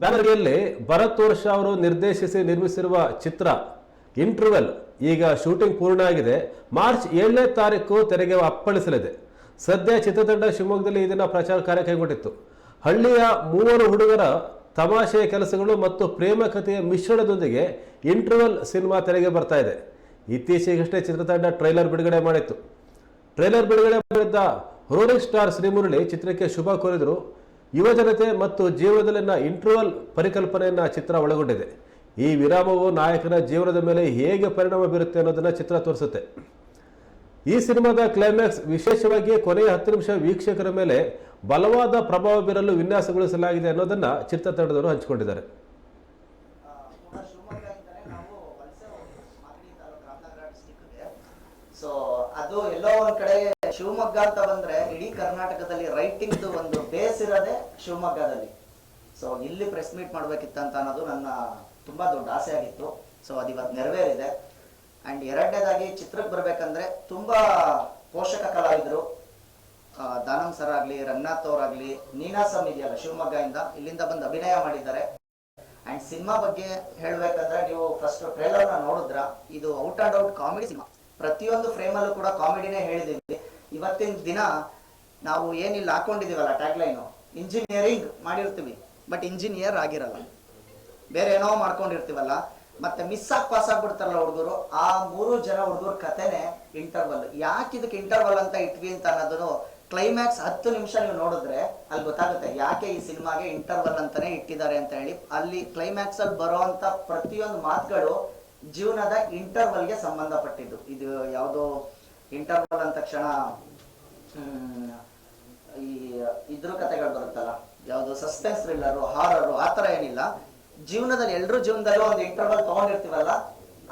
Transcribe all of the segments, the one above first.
ಬ್ಯಾನರ್ಗೆಯಲ್ಲಿ ಭರತ್ ವರ್ಷ ಅವರು ನಿರ್ದೇಶಿಸಿ ನಿರ್ಮಿಸಿರುವ ಚಿತ್ರ ಇಂಟರ್ವೆಲ್ ಈಗ ಶೂಟಿಂಗ್ ಪೂರ್ಣ ಆಗಿದೆ. ಮಾರ್ಚ್ ಏಳನೇ ತಾರೀಕು ತೆರೆಗೆ ಅಪ್ಪಳಿಸಲಿದೆ. ಸದ್ಯ ಚಿತ್ರತಂಡ ಶಿವಮೊಗ್ಗದಲ್ಲಿ ಈ ದಿನ ಪ್ರಚಾರ ಕಾರ್ಯ ಕೈಗೊಂಡಿತ್ತು. ಹಳ್ಳಿಯ ಮೂವರು ಹುಡುಗರ ತಮಾಷೆಯ ಕೆಲಸಗಳು ಮತ್ತು ಪ್ರೇಮ ಕಥೆಯ ಮಿಶ್ರಣದೊಂದಿಗೆ ಇಂಟರ್ವೆಲ್ ಸಿನಿಮಾ ತೆರೆಗೆ ಬರ್ತಾ ಇದೆ. ಇತ್ತೀಚೆಗಷ್ಟೇ ಚಿತ್ರತಂಡ ಟ್ರೈಲರ್ ಬಿಡುಗಡೆ ಮಾಡಿತ್ತು. ಟ್ರೈಲರ್ ಬಿಡುಗಡೆ ಮಾಡಿದ್ದ ರೋಲಿಂಗ್ ಸ್ಟಾರ್ ಶ್ರೀಮುರಳಿ ಚಿತ್ರಕ್ಕೆ ಶುಭ ಕೋರಿದರು. ಯುವ ಜನತೆ ಮತ್ತು ಜೀವನದಲ್ಲಿನ ಇಂಟರ್ವಲ್ ಪರಿಕಲ್ಪನೆಯನ್ನ ಚಿತ್ರ ಒಳಗೊಂಡಿದೆ. ಈ ವಿರಾಮವು ನಾಯಕನ ಜೀವನದ ಮೇಲೆ ಹೇಗೆ ಪರಿಣಾಮ ಬೀರುತ್ತೆ ಅನ್ನೋದನ್ನ ಚಿತ್ರ ತೋರಿಸುತ್ತೆ. ಈ ಸಿನಿಮಾದ ಕ್ಲೈಮ್ಯಾಕ್ಸ್ ವಿಶೇಷವಾಗಿ ಕೊನೆಯ ಹತ್ತು ನಿಮಿಷ ವೀಕ್ಷಕರ ಮೇಲೆ ಬಲವಾದ ಪ್ರಭಾವ ಬೀರಲು ವಿನ್ಯಾಸಗೊಳಿಸಲಾಗಿದೆ ಅನ್ನೋದನ್ನ ಚಿತ್ರತಂಡದವರು ಹಂಚಿಕೊಂಡಿದ್ದಾರೆ. ಸೊ ಅದು ಎಲ್ಲೋ ಒಂದ್ ಕಡೆ ಶಿವಮೊಗ್ಗ ಅಂತ ಬಂದ್ರೆ ಇಡೀ ಕರ್ನಾಟಕದಲ್ಲಿ ರೈಟಿಂಗ್ ಒಂದು ಬೇಸ್ ಇರೋದೇ ಶಿವಮೊಗ್ಗದಲ್ಲಿ. ಸೊ ಇಲ್ಲಿ ಪ್ರೆಸ್ ಮೀಟ್ ಮಾಡ್ಬೇಕಿತ್ತಂತ ಅನ್ನೋದು ನನ್ನ ತುಂಬಾ ದೊಡ್ಡ ಆಸೆ ಆಗಿತ್ತು ಸೊ ಅದು ಇವತ್ತು ನೆರವೇರಿದೆ. ಅಂಡ್ ಎರಡನೇದಾಗಿ ಚಿತ್ರಕ್ಕೆ ಬರ್ಬೇಕಂದ್ರೆ ತುಂಬಾ ಪೋಷಕ ಕಲಾವಿದರು. ದಾನಂ ಸರ್ ಆಗ್ಲಿ, ರಂಗನಾಥ್ ಅವರಾಗ್ಲಿ ನೀನಾಸಮ್ ಇದೆಯಲ್ಲ ಶಿವಮೊಗ್ಗದಿಂದ ಇಲ್ಲಿಂದ ಬಂದು ಅಭಿನಯ ಮಾಡಿದ್ದಾರೆ. ಅಂಡ್ ಸಿನಿಮಾ ಬಗ್ಗೆ ಹೇಳ್ಬೇಕಂದ್ರೆ ನೀವು ಫಸ್ಟ್ ಟ್ರೇಲರ್ನ ನೋಡಿದ್ರ, ಇದು out and out comedy cinema. ಪ್ರತಿಯೊಂದು ಫ್ರೇಮಲ್ಲೂ ಕೂಡ ಕಾಮಿಡಿನೇ ಹೇಳಿದೀವಿ ಇವತ್ತಿನ ದಿನ ನಾವು ಏನಿಲ್ಲ ಹಾಕೊಂಡಿದೀವಲ್ಲ ಟ್ಯಾಗ್ ಲೈನು ಇಂಜಿನಿಯರಿಂಗ್ ಮಾಡಿರ್ತೀವಿ ಬಟ್ ಇಂಜಿನಿಯರ್ ಆಗಿರಲ್ಲ. ಬೇರೆ ಏನೋ ಮಾಡ್ಕೊಂಡಿರ್ತೀವಲ್ಲ ಮತ್ತೆ ಮಿಸ್ ಆಗಿ ಪಾಸ್ ಆಗ್ಬಿಡ್ತಾರಲ್ಲ ಹುಡುಗರು ಆ ಮೂರು ಜನ ಹುಡುಗರ ಕಥೆನೆ ಇಂಟರ್ವಲ್ ಯಾಕೆ ಇದಕ್ಕೆ ಇಂಟರ್ವಲ್ ಅಂತ ಇಟ್ವಿ ಅಂತ ಅನ್ನೋದನ್ನು ಕ್ಲೈಮ್ಯಾಕ್ಸ್ ಹತ್ತು ನಿಮಿಷ ನೀವು ನೋಡಿದ್ರೆ ಅಲ್ಲಿ ಗೊತ್ತಾಗುತ್ತೆ ಯಾಕೆ ಈ ಸಿನಿಮಾಗೆ ಇಂಟರ್ವಲ್ ಅಂತಾನೆ ಇಟ್ಟಿದ್ದಾರೆ ಅಂತ ಹೇಳಿ. ಅಲ್ಲಿ ಕ್ಲೈಮ್ಯಾಕ್ಸ್ ಅಲ್ಲಿ ಬರುವಂತ ಪ್ರತಿಯೊಂದು ಮಾತುಗಳು ಜೀವನದ ಇಂಟರ್ವಲ್ಗೆ ಸಂಬಂಧಪಟ್ಟಿದ್ದು. ಇದು ಯಾವುದೋ ಇಂಟರ್ವಲ್ ಅಂತ ತಕ್ಷಣ ಹ್ಮ್, ಈ ಇದ್ರ ಕಥೆಗಳು ಬರುತ್ತಲ್ಲ? ಯಾವುದು ಸಸ್ಪೆನ್ಸ್ ಥ್ರಿಲ್ಲರು ಹಾರರು ಆ ಥರ ಏನಿಲ್ಲ. ಜೀವನದಲ್ಲಿ ಎಲ್ಲರೂ ಜೀವನದಲ್ಲೂ ಒಂದು ಇಂಟರ್ವಲ್ ತಗೊಂಡಿರ್ತೀವಲ್ಲ?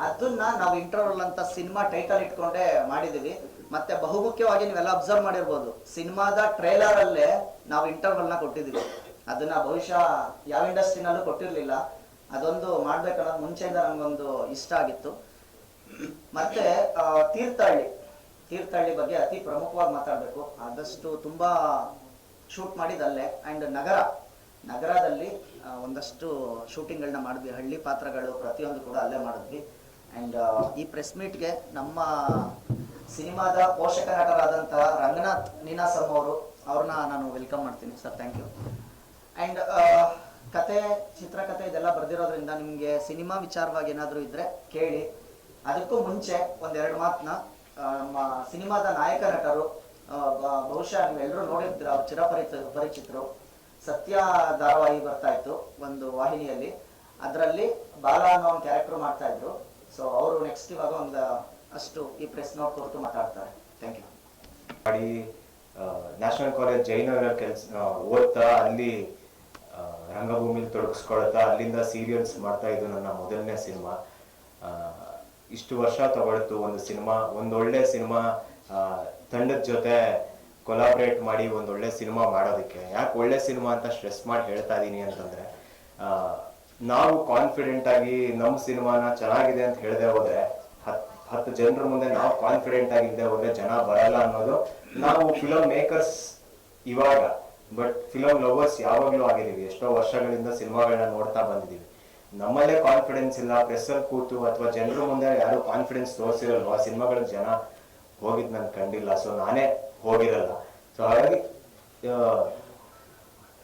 ಅದನ್ನ ನಾವು ಇಂಟರ್ವಲ್ ಅಂತ ಸಿನಿಮಾ ಟೈಟಲ್ ಇಟ್ಕೊಂಡೇ ಮಾಡಿದೀವಿ. ಮತ್ತೆ ಬಹುಮುಖ್ಯವಾಗಿ ನೀವೆಲ್ಲ ಅಬ್ಸರ್ವ್ ಮಾಡಿರ್ಬೋದು. ಸಿನಿಮಾದ ಟ್ರೇಲರ್ ಅಲ್ಲೇ ನಾವು ಇಂಟರ್ವಲ್ನ ಕೊಟ್ಟಿದೀವಿ. ಅದನ್ನ ಬಹುಶಃ ಯಾವ ಇಂಡಸ್ಟ್ರಿನಲ್ಲೂ ಕೊಟ್ಟಿರ್ಲಿಲ್ಲ. ಅದೊಂದು ಮಾಡ್ಬೇಕನ್ನೋದು ಮುಂಚೆಯಿಂದ ನಂಗೊಂದು ಇಷ್ಟ ಆಗಿತ್ತು. ಮತ್ತೆ ತೀರ್ಥಹಳ್ಳಿ. ತೀರ್ಥಹಳ್ಳಿ ಬಗ್ಗೆ ಅತಿ ಪ್ರಮುಖವಾಗಿ ಮಾತಾಡಬೇಕು. ಆದಷ್ಟು ತುಂಬಾ ಶೂಟ್ ಮಾಡಿದಲ್ಲೇ ಅಂಡ್ ನಗರ, ನಗರದಲ್ಲಿ ಒಂದಷ್ಟು ಶೂಟಿಂಗ್ಗಳನ್ನ ಮಾಡಿದ್ವಿ. ಹಳ್ಳಿ ಪಾತ್ರಗಳು ಪ್ರತಿಯೊಂದು ಕೂಡ ಅಲ್ಲೇ ಮಾಡಿದ್ವಿ. ಅಂಡ್ ಈ ಪ್ರೆಸ್ ಮೀಟ್ಗೆ ನಮ್ಮ ಸಿನಿಮಾದ ಪೋಷಕ ನಟರಾದಂತಹ ರಂಗನಾಥ್ ನೀನಾಸಮ್ ಅವರು, ಅವ್ರನ್ನ ನಾನು ವೆಲ್ಕಮ್ ಮಾಡ್ತೀನಿ. ಸರ್ ಥ್ಯಾಂಕ್ ಯು ಅಂಡ್ ಕತೆ, ಚಿತ್ರಕತೆ ಇದೆಲ್ಲ ಬರೆದಿರೋದ್ರಿಂದ ನಿಮಗೆ ಸಿನಿಮಾ ವಿಚಾರವಾಗಿ ಏನಾದರೂ ಇದ್ದರೆ ಕೇಳಿ. ಅದಕ್ಕೂ ಮುಂಚೆ ಒಂದೆರಡು ಮಾತನ್ನ ನಮ್ಮ ಸಿನಿಮಾದ ನಾಯಕ ನಟರು ಬಹುಶಃ ನೀವೆಲ್ಲರೂ ನೋಡಿದ್ರ ಚಿರಪರಿಚ, ಪರಿಚಿತರು. ಸತ್ಯ ಧಾರಾವಾಹಿ ಬರ್ತಾ ಇತ್ತು ಒಂದು ವಾಹಿನಿಯಲ್ಲಿ. ಅದರಲ್ಲಿ ಬಾಲ ಅನ್ನೋ ಒಂದು ಕ್ಯಾರೆಕ್ಟರ್ ಮಾಡ್ತಾ ಇದ್ರು. ಸೊ ಅವರು ನೆಕ್ಸ್ಟ್ ಇವಾಗ ಒಂದು, ಅಷ್ಟು ಈ ಪ್ರೆಸ್ ನೋಟ್ ಕೊಟ್ಟು ಮಾತಾಡ್ತಾರೆ thank you national college Jayanagar ಕೆಲಸ ಓದ್ತಾ, ಅಲ್ಲಿ ರಂಗಭೂಮಿಲಿ ತೊಡಗಿಸ್ಕೊಳ್ತಾ, ಅಲ್ಲಿಂದ ಸೀರಿಯಲ್ಸ್ ಮಾಡ್ತಾ ಇದ್ದು ನನ್ನ ಮೊದಲನೇ ಸಿನಿಮಾ. ಇಷ್ಟು ವರ್ಷ ತಗೊಳ್ತು. ಒಂದು ಸಿನಿಮಾ, ಒಂದೊಳ್ಳೆ ಸಿನಿಮಾ ತಂಡದ ಜೊತೆ ಕೊಲಾಬ್ರೇಟ್ ಮಾಡಿ ಒಂದೊಳ್ಳೆ ಸಿನಿಮಾ ಮಾಡೋದಕ್ಕೆ. ಯಾಕೆ ಒಳ್ಳೆ ಸಿನಿಮಾ ಅಂತ ಸ್ಟ್ರೆಸ್ ಮಾಡಿ ಹೇಳ್ತಾ ಇದೀನಿ ಅಂತಂದ್ರೆ ನಾವು ಕಾನ್ಫಿಡೆಂಟ್ ಆಗಿ ನಮ್ಮ ಸಿನಿಮಾನ ಚೆನ್ನಾಗಿದೆ ಅಂತ ಹೇಳದೆ ಹೋದ್ರೆ, ಹತ್, ಹತ್ತು ಜನರ ಮುಂದೆ ನಾವು ಕಾನ್ಫಿಡೆಂಟ್ ಆಗಿದ್ದೆ ಹೋದ್ರೆ ಜನ ಬರಲ್ಲ ಅನ್ನೋದು ನಾವು ಫಿಲಮ್ ಮೇಕರ್ಸ್ ಇವಾಗ ಬಟ್ ಫಿಲಮ್ ಲವರ್ಸ್ ಯಾವಾಗ್ಲೂ ಆಗಿದೀವಿ ಎಷ್ಟೋ ವರ್ಷಗಳಿಂದ ಸಿನಿಮಾಗಳನ್ನ ನೋಡ್ತಾ ಬಂದಿದೀವಿ ನಮ್ಮಲ್ಲೇ ಕಾನ್ಫಿಡೆನ್ಸ್ ಇಲ್ಲ ಪ್ರೆಸ್ಸಲ್ಲಿ ಕೂತು ಅಥವಾ ಜನರ ಮುಂದೆ ಯಾರು ಕಾನ್ಫಿಡೆನ್ಸ್ ತೋರಿಸಿರಲ್ವ? ಆ ಸಿನಿಮಾಗಳ ಜನ ಹೋಗಿದ್ ನಾನು ಕಂಡಿಲ್ಲ ಸೊ ನಾನೇ ಹೋಗಿರಲ್ಲ. ಸೊ ಹಾಗಾಗಿ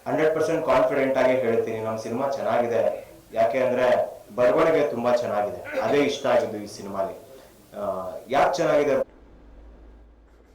ಹಂಡ್ರೆಡ್ ಪರ್ಸೆಂಟ್ ಕಾನ್ಫಿಡೆಂಟ್ ಆಗಿ ಹೇಳ್ತೀನಿ. ನಮ್ಮ ಸಿನಿಮಾ ಚೆನ್ನಾಗಿದೆ. ಯಾಕೆ ಅಂದ್ರೆ, ಬರವಣಿಗೆ ತುಂಬಾ ಚೆನ್ನಾಗಿದೆ. ಅದೇ ಇಷ್ಟ ಆಗಿದ್ದು ಈ ಸಿನಿಮಾಲಿ ಯಾಕೆ ಚೆನ್ನಾಗಿದೆ?